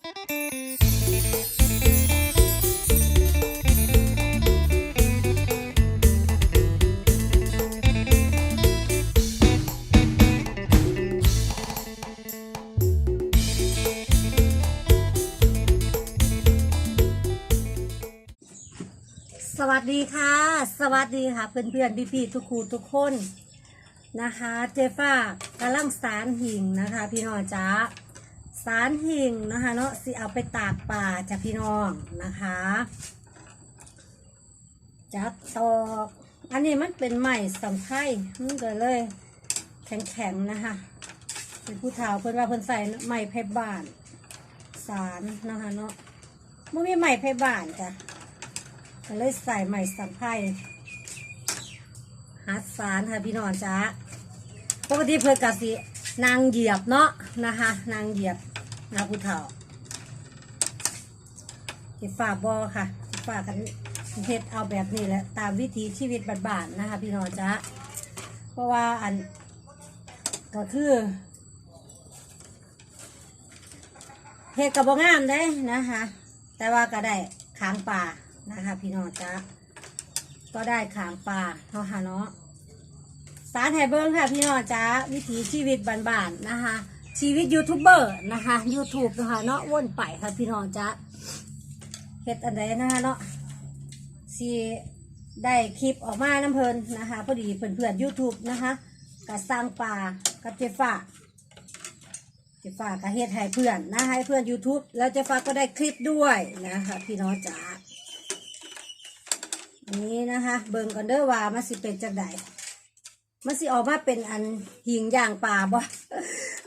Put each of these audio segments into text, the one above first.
สวัสดีค่ะ สวัสดีค่ะเพื่อนๆพี่ๆทุกครูทุกคนนะคะ เจฟ้ากำลังสารหิ่งนะคะ พี่น้องจ้า สารหิ่งนะคะเนาะสิเอาไปตากป่าจากพี่น้องนะคะจับตอกอันนี้มันเป็นใหม่สำไข่มันก็เลย แข็งๆนะคะเป็นผู้เฒ่าเพิ่นว่าเพิ่นใส่ไม้ไผ่บ้าน สารนะคะเนาะมันมีไม้ไผ่บ้านจ้ะก็เลยใส่ใหม่สัมไพ่ฮัดสารค่ะพี่น้องจ้าปกติเพื่อกะสินางเหยียบเนาะนะคะ นางเหยียบ นาผู้เฒ่าสิฝากบอค่ะสิฝากกันเฮ็ดเอาแบบนี้แหละตามวิถีชีวิตบ้านๆนะคะ พี่น้องจ้าเพราะว่าอันก็คือเฮ็ดกับบงามได้นะคะ แต่ว่าก็ได้ค้างป่านะคะ พี่น้องจ้าก็ได้ขางป่าเนาะค่ะเนาะสารไห่เบิ้งค่ะ พี่น้องจ้าวิถีชีวิตบ้านๆนะคะ ชีวิตยูทูบเบอร์นะคะ YouTube นะคะเนาะว่นไปค่ะพี่น้องจ้าเฮ็ดอันใดนะคะเนาะสีได้คลิปออกมาน้ำเพลินนะคะพอดีเพื่อนๆ YouTube นะคะกับสร้างป่ากับเจฟ้าเจฟ้าก็เฮ็ดให้เพื่อนนะให้เพื่อน YouTube แล้วเจฟ้าก็ได้คลิปด้วยนะคะพี่น้องจ๋านี้นะคะเบิ่งกันเด้อว่ามันสิเป็นจังไดมันสิออกมาเป็นอันหิงย่างป่าบ่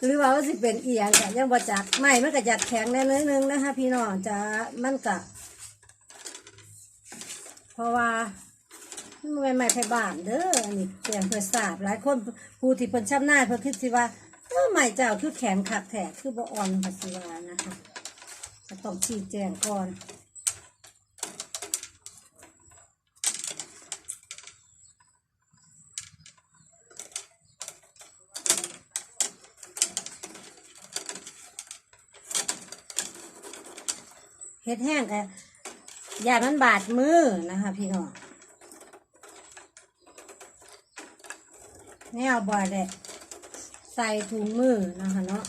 หรือว่ามันสิเป็นเอียงกันยังบ่จักไม่มันก็จัดแข็งแน่นนึงนะคะพี่น้องจ๋ามันก็เพราะว่ามันไม่ไม่ไทยบ้านเด้ออันนี้แกงเพื่อทราบหลายคนผู้ที่เพิ่นช้ำหน้าเพิ่นคิดสิว่าเออใหม่เจ้าคือแข็งขักแถกคือบ่อ่อนภาษีวานะคะต้องชี้แจงก่อน เฮ็ดแห้งกันยามันบาดมือนะคะ พี่น้องแนวบ่อยเลยใส่ถุงมือนะคะเนาะ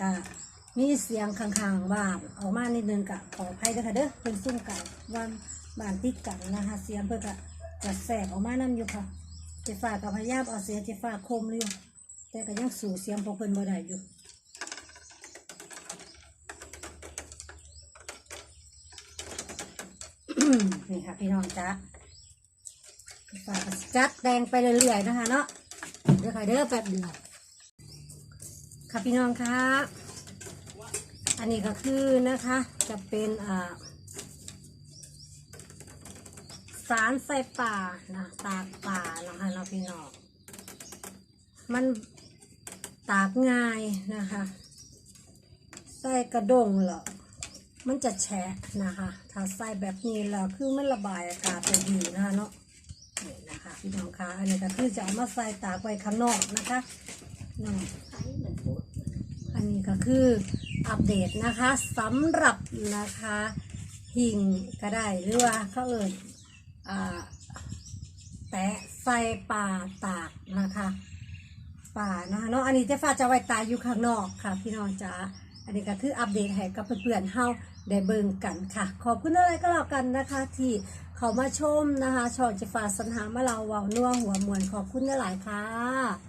กะมีเสียงข้างๆบ้านออกมานิดนึงกะขออภัยด้วยค่ะเด้อเพิ่นซุ่มไกันวันบ้านติดกันนะคะ เสียงเพิ่นกะจะแสบออกมานั่อยู่ค่ะเจฟ้ากกับพยายามเอาเสียงเจฟ้าคมอยู่แต่ก็ยังสู่เสียงพวกเพิ่นบ่ได้อยู่ นี่ค่ะพี่น้องจ๊ะฝากจัดแดงไปเรื่อยๆนะคะเนาะเดี๋ยวค่ะเด้อแป๊บเดียวค่ะพี่น้องคะอันนี้ก็คือนะคะ จะเป็นอ่าสารใส่ป่านะตากป่านะคะเนาะพี่น้องมันตากง่ายนะคะ ใส่กระด้งเหรอ มันจะแฉะนะคะ ถ้าใส่แบบนี้แล้วคือมันระบายอากาศได้ดีนะคะเนาะนี่นะคะพี่น้องคะอันนี้ก็คือจะเอามาใส่ตากไว้ข้างนอกนะคะเนาะอันนี้ก็คืออัปเดตนะคะสำหรับนะคะหิ่งก็ได้หรือว่าเขาเอ่ยอ่าแตะใส่ป่าตากนะคะ ป่านะคะเนาะอันนี้เจ๊ฟ้าจะไว้ตายอยู่ข้างนอกค่ะ พี่น้องจ๋า อันนี้ก็คืออัปเดตให้กับเพื่อนๆเฮาได้เบิ่งกันค่ะ ขอบคุณอะไรก็แล้วกันนะคะ ที่เขามาชมนะคะช่องเจ๊ฟ้าสัญหามาเราเว้านัวหัวมวนขอบคุณหลายค่ะ